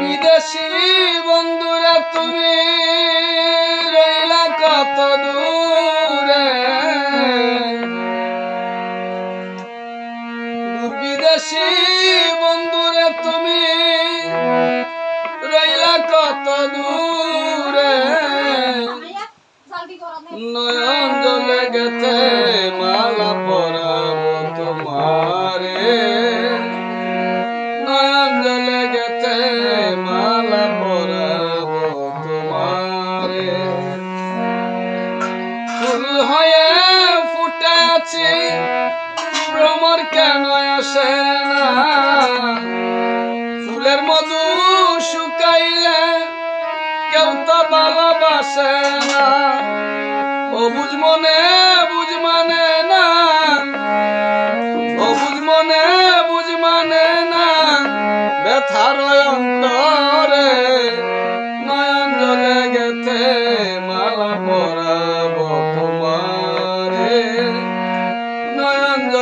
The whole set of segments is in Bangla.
বিদেশি বন্ধুরা তুমি রইলা কত দূরে? বিদেশি বন্ধুরে তুমি রইলা কত দূরে? নয়ন জলে গেছে। ভ্রমর কেন আসে না ফুলের মধু শুকাইলে কেউ তো ভালোবাসে না। বুঝ মানে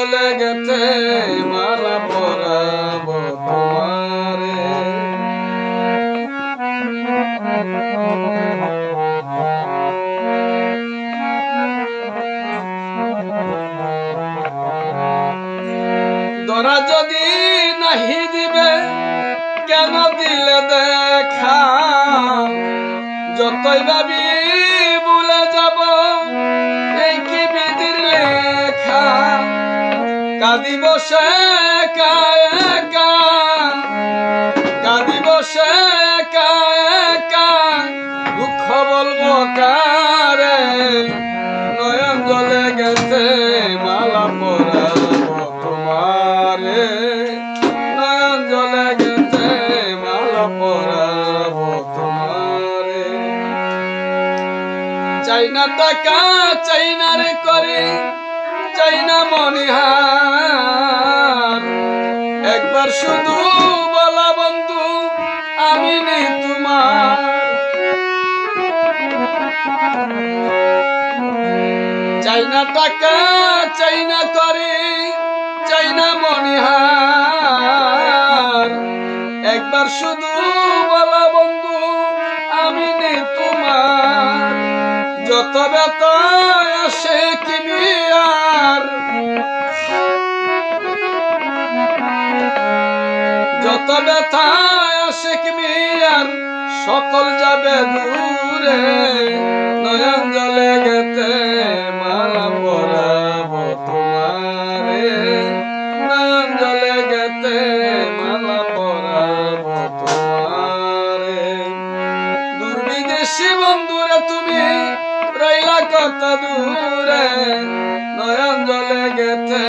জলে গেছে মালা পরাবো তোমারে দরা যদি নাহি দিবে কেন দিলে দেখা? যতই ভাবি কাঁদি বসে একা একা। কাঁদি বসে একা একা। দুঃখ বলব কারে? নয়ন জলে গেছে, মালা পরাবো তোমারে। নয়ন জলে গেছে, মালা পরাবো তোমারে। চাইনা টাকা চাইনারে করে। চাইনা মনিহার একবার শুধু বলা বন্ধু, আমি নেই তোমার। চাইনা টাকা চাইনা করে চাইনা মনিহার একবার শুধু বলা বন্ধু, আমি নে তোমার। যত ব্যথা আসে কিমি সকল যাবে দূরে। নয়ন জলে গেতে মালা পরাবো তোমারে। নয়ন জলে গেতে মালা পরাবো তোমারে। দুর্বিদেশি বন্ধুরে, তুমি রইলা কত দূরে। নয়ন জলে গেতে